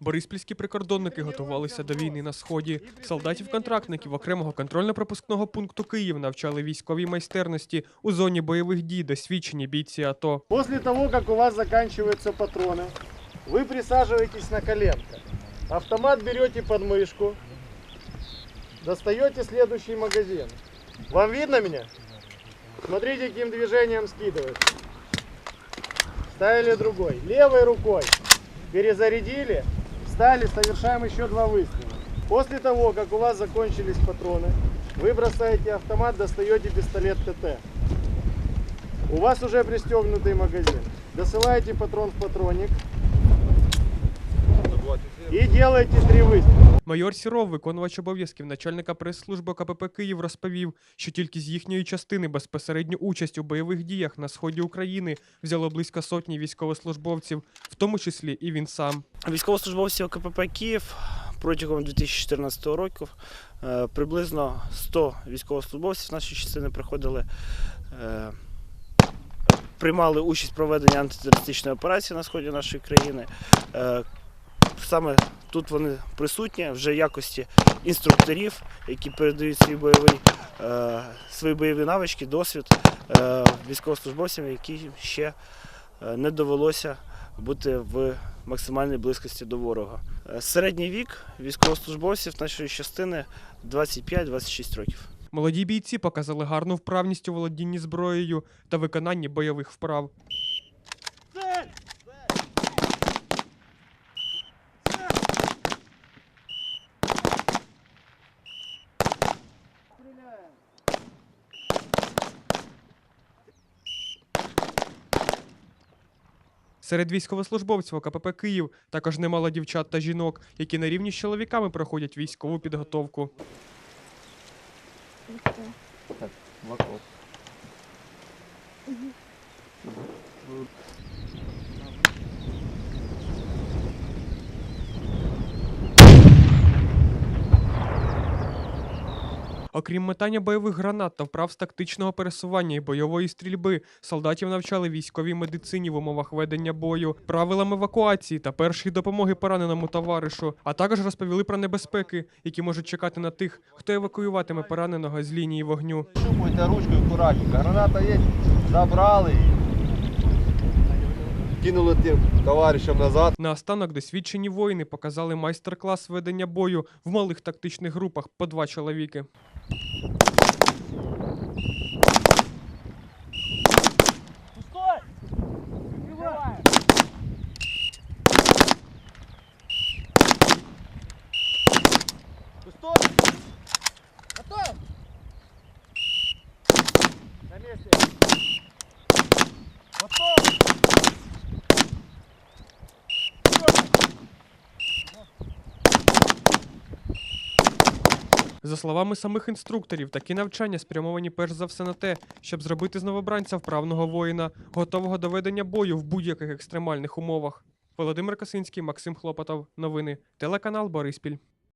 Бориспільські прикордонники готувалися до війни на сході. Солдатів-контрактників окремого контрольно-пропускного пункту Київ навчали військовій майстерності у зоні бойових дій, досвідчені бійці АТО. После того, как у вас заканчиваются патроны, вы присаживаетесь на коленко. Автомат берете под мышку, достаете следующий магазин. Вам видно меня? Смотрите, каким движением скидывает. Ставили другой. Левой рукой перезарядили, встали, совершаем еще два выстрела. После того, как у вас закончились патроны, вы бросаете автомат, достаете пистолет ТТ. У вас уже пристегнутый магазин. Досылаете патрон в патронник и делаете три выстрела. Майор Сіров, виконувач обов'язків начальника прес-служби КПП Київ, розповів, що тільки з їхньої частини безпосередню участь у бойових діях на сході України взяло близько сотні військовослужбовців, в тому числі і він сам. Військовослужбовці ОКПП Київ протягом 2014 року е, приблизно 100 військовослужбовців нашої частини приходили, е, приймали участь в проведенні антитерористичної операції на сході нашої країни. Саме тут вони присутні вже в якості інструкторів, які передають свій бойовий, е, свої бойові навички, досвід е, військовослужбовцям, які ще е, не довелося бути в максимальній близькості до ворога. Середній вік військовослужбовців нашої частини 25-26 років. Молоді бійці показали гарну вправність у володінні зброєю та виконанні бойових вправ. Серед військовослужбовців ОКПП Київ також немало дівчат та жінок, які на рівні з чоловіками проходять військову підготовку. Окрім метання бойових гранат та вправ з тактичного пересування і бойової стрільби, солдатів навчали військовій медицині в умовах ведення бою, правилам евакуації та першої допомоги пораненому товаришу, а також розповіли про небезпеки, які можуть чекати на тих, хто евакуюватиме пораненого з лінії вогню. Щупайте ручкою акуратненько. Граната є, забрали. Кинули тим товаришам назад. Наостанок досвідчені воїни показали майстер-клас ведення бою в малих тактичних групах по два чоловіки. На месте. За словами самих інструкторів, такі навчання спрямовані перш за все на те, щоб зробити з новобранця вправного воїна, готового до ведення бою в будь-яких екстремальних умовах. Володимир Косинський, Максим Хлопотов. Новини. Телеканал Бориспіль.